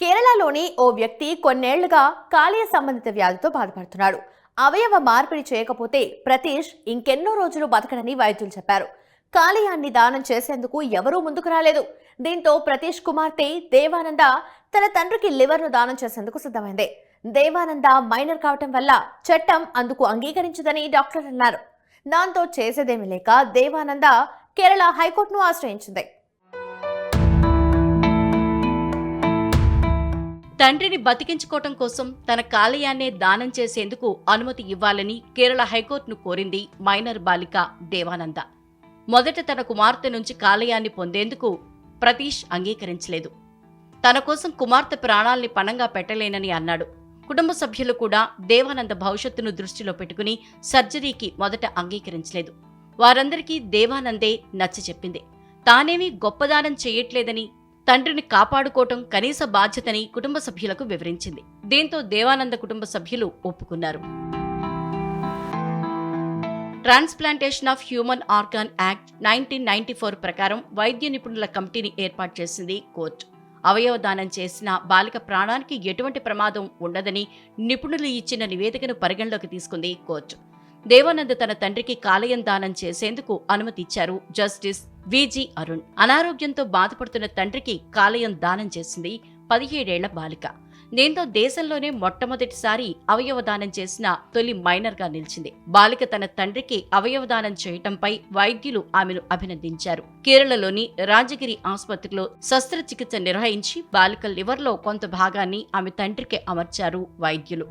కేరళలోని ఓ వ్యక్తి కొన్నేళ్ళుగా కాలేయ సంబంధిత వ్యాధితో బాధపడుతున్నాడు. అవయవ మార్పిడి చేయకపోతే ప్రతీష్ ఇంకెన్నో రోజులు బతకడని వైద్యులు చెప్పారు. కాలేయాన్ని దానం చేసేందుకు ఎవరూ ముందుకు రాలేదు. దీంతో ప్రతీష్ కుమార్తె దేవానంద తన తండ్రికి లివర్ను దానం చేసేందుకు సిద్ధమైంది. దేవానంద మైనర్ కావటం వల్ల చట్టం అందుకు అంగీకరించదని డాక్టర్ అన్నారు. దాంతో చేసేదేమీ లేక దేవానంద కేరళ హైకోర్టును ఆశ్రయించింది. తండ్రిని బతికించుకోవటం కోసం తన కాలయాన్నే దానం చేసేందుకు అనుమతి ఇవ్వాలని కేరళ హైకోర్టును కోరింది మైనర్ బాలిక దేవానంద. మొదట తన కుమార్తె నుంచి కాలయాన్ని పొందేందుకు ప్రతీష్ అంగీకరించలేదు. తన కోసం కుమార్తె ప్రాణాల్ని పణంగా పెట్టలేనని అన్నాడు. కుటుంబ సభ్యులు కూడా దేవానంద భవిష్యత్తును దృష్టిలో పెట్టుకుని సర్జరీకి మొదట అంగీకరించలేదు. వారందరికీ దేవానందే నచ్చ చెప్పింది తానేమీ గొప్పదానం చేయట్లేదని తండ్రిని కాపాడుకోవటం కనీస బాధ్యతని కుటుంబ సభ్యులకు వివరించింది. దీంతో దేవానంద కుటుంబ సభ్యులు ఒప్పుకున్నారు. Transplantation of human organ act nineteen ninety four ప్రకారం వైద్య నిపుణుల కమిటీని ఏర్పాటు చేసింది కోర్టు. అవయవ దానం చేసిన బాలిక ప్రాణానికి ఎటువంటి ప్రమాదం ఉండదని నిపుణులు ఇచ్చిన నివేదికను పరిగణలోకి తీసుకుంది కోర్టు. దేవానంద్ తన తండ్రికి కాలయం దానం చేసేందుకు అనుమతిచ్చారు. జస్టిస్ విజి అరుణ్ అనారోగ్యంతో బాధపడుతున్న తండ్రికి కాలయం దానం చేసింది పదిహేడేళ్ళ బాలిక. దీంతో దేశంలోనే మొట్టమొదటిసారి అవయవదానం చేసిన తొలి మైనర్గా నిలిచింది. బాలిక తన తండ్రికి అవయవదానం చేయటంపై వైద్యులు ఆమెను అభినందించారు. కేరళలోని రాజగిరి ఆసుపత్రిలో శస్త్రచికిత్స నిర్వహించి బాలిక లివర్లో కొంత భాగాన్ని ఆమె తండ్రికి అమర్చారు వైద్యులు.